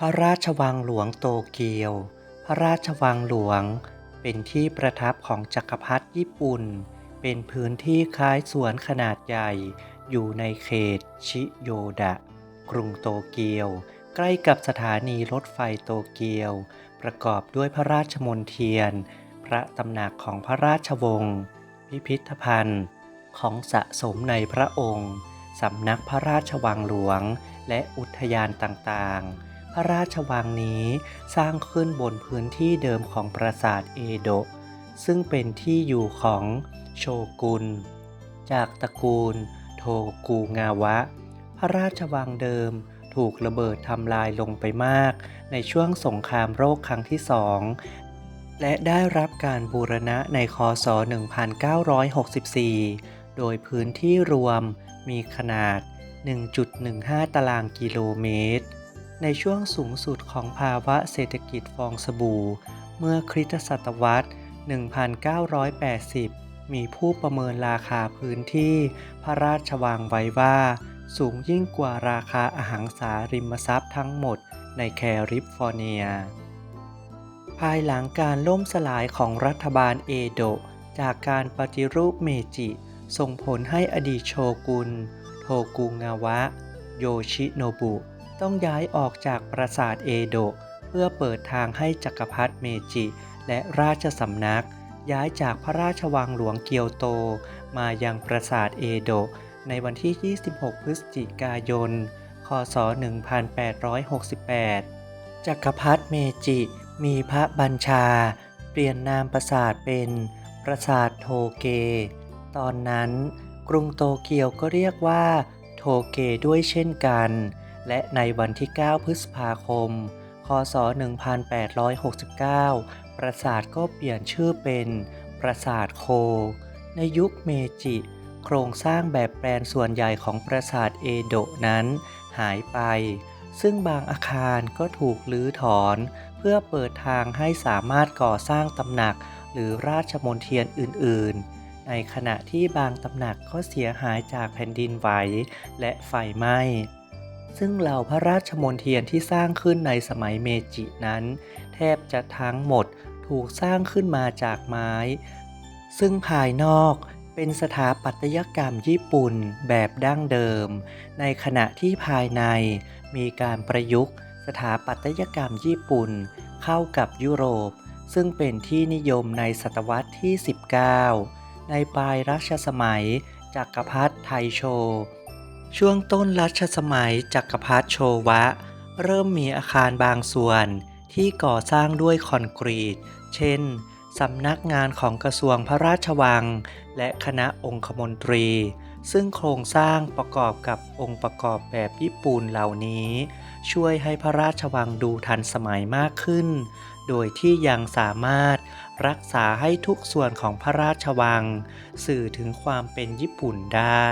พระราชวังหลวงโตเกียว พระราชวังหลวง เป็นที่ประทับของจักรพรรดิญี่ปุ่น เป็นพื้นที่คล้ายสวนขนาดใหญ่ อยู่ในเขตชิโยดะ กรุงโตเกียว ใกล้กับสถานีรถไฟโตเกียว ประกอบด้วยพระราชมนเทียน พระตำหนักของพระราชวงศ์ พิพิธภัณฑ์ ของสะสมในพระองค์ สำนักพระราชวังหลวง และอุทยานต่างๆ พระราชวังนี้สร้างขึ้นบนพื้นที่เดิมของปราสาทเอโดะ ซึ่งเป็นที่อยู่ของโชกุน จากตระกูลโทกูงาวะ พระราชวังเดิมถูกระเบิดทำลายลงไปมาก ในช่วงสงครามโรคครั้งที่สอง และได้รับการบูรณะในคศ 1964 โดยพื้นที่รวมมีขนาด 1.15 ตารางกิโลเมตร ในช่วงสูงสุดของภาวะเศรษฐกิจฟองสบู่ เมื่อคริสตศตวรรษ 1980 มีผู้ประเมินราคาพื้นที่พระราชวังไว้ว่า สูงยิ่งกว่าราคาอาหารสาริมทรัพย์ทั้งหมดในแคลิฟอร์เนีย ภายหลังการล่มสลายของรัฐบาลเอโดะจากการปฏิรูปเมจิ ส่งผลให้อดีตโชกุน โทกุงาวะ โยชิโนบุ ต้องย้ายออกจากปราสาทเอโดะเพื่อเปิดทางให้จักรพรรดิเมจิ และราชสำนัก ย้ายจากพระราชวังหลวงเกียวโต มายังปราสาทเอโดะในวันที่ 26 พฤศจิกายน คศ 1868 จักรพรรดิเมจิ มีพระบัญชา เปลี่ยนนามปราสาทเป็นปราสาทโทเก ตอนนั้น กรุงโตเกียวก็เรียกว่า โทเกด้วยเช่นกัน และในวันที่ 9 พฤษภาคม คศ 1869 ปราสาทก็เปลี่ยนชื่อเป็นปราสาทโค ในยุคเมจิ โครงสร้างแบบแปลนส่วนใหญ่ของปราสาทเอโดะนั้นหายไป ซึ่งบางอาคารก็ถูกลื้อถอน เพื่อเปิดทางให้สามารถก่อสร้างตำหนักหรือราชมนเทียนอื่น ๆในขณะที่บางตำหนักก็เสียหายจากแผ่นดินไหวและไฟไหม้ ซึ่งเหล่าพระราชมนเทียนที่สร้างขึ้นในสมัยเมจินั้น แทบจะทั้งหมดถูกสร้างขึ้นมาจากไม้ ซึ่งภายนอกเป็นสถาปัตยกรรมญี่ปุ่นแบบดั้งเดิม ในขณะที่ภายในมีการประยุกต์ สถาปัตยกรรมญี่ปุ่น เข้ากับยุโรป ซึ่งเป็นที่นิยมในศตวรรษที่ 19 ในปลายรัชสมัยจักรพรรดิไทโช ช่วงต้นรัชสมัยจักรพรรดิโชวะ เริ่มมีอาคารบางส่วนที่ก่อสร้างด้วยคอนกรีต เช่น สำนักงานของกระทรวงพระราชวัง และคณะองคมนตรี ซึ่งโครงสร้างประกอบกับองค์ประกอบแบบญี่ปุ่นเหล่านี้ ช่วยให้พระราชวังดูทันสมัยมากขึ้น โดยที่ยังสามารถรักษาให้ทุกส่วนของพระราชวัง สื่อถึงความเป็นญี่ปุ่นได้